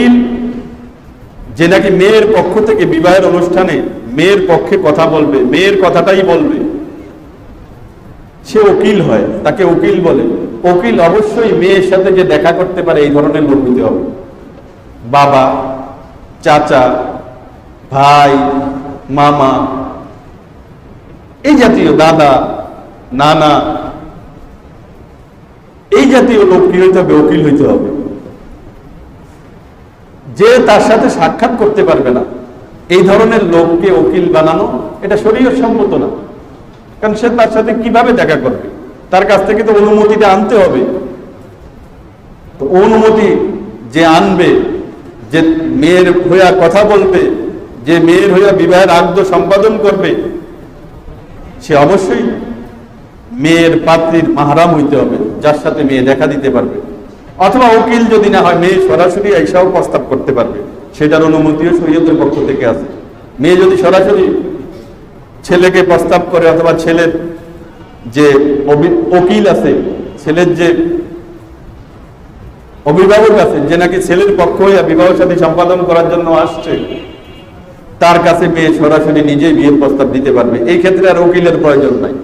উকিল যে নাকি মেয়ের পক্ষ থেকে বিবাহের অনুষ্ঠানে মেয়ের পক্ষে কথা বলবে, মেয়ের কথাটাই বলবে। সে উকিল হয়, তাকে উকিল বলে। উকিল অবশ্যই মেয়ের সাথে যে দেখা করতে পারে, এই ধরনের লোক হতে হবে। বাবা, চাচা, ভাই, মামা, এই জাতীয় দাদা, নানা, এই জাতীয় লোক কি হইতে হবে? উকিল হইতে হবে। যে তার সাথে সাক্ষাৎ করতে পারবে না। এই ধরনের লোককে উকিল বানানো, এটা শরীয় সম্মত না। কারণ সে তার সাথে কীভাবে দেখা করবে? তার কাছ থেকে তো অনুমতিটা আনতে হবে। তো অনুমতি যে আনবে, যে মেয়ের হইয়া কথা বলবে, যে মেয়ের হইয়া বিবাহের আগ্দ সম্পাদন করবে, সে অবশ্যই মেয়ের পাত্রীর মাহারাম হইতে হবে, যার সাথে মেয়ে দেখা দিতে পারবে। অথবা উকিল যদি না হয়, মেয়ে সরাসরি এইসব প্রস্তাব করতে পারবে। সেটার অনুমতিও শরীয়তের পক্ষ থেকে আছে। মেয়ে যদি সরাসরি ছেলেকে প্রস্তাব করে অথবা ছেলের যে উকিল আছে, ছেলের যে অভিভাবক আছে, যে নাকি ছেলের পক্ষ হইয়া বিবাহ সাথী সম্পাদন করার জন্য আসছে, তার কাছে মেয়ে সরাসরি নিজেই বিয়ের প্রস্তাব দিতে পারবে। এই ক্ষেত্রে আর উকিলের প্রয়োজন নাই।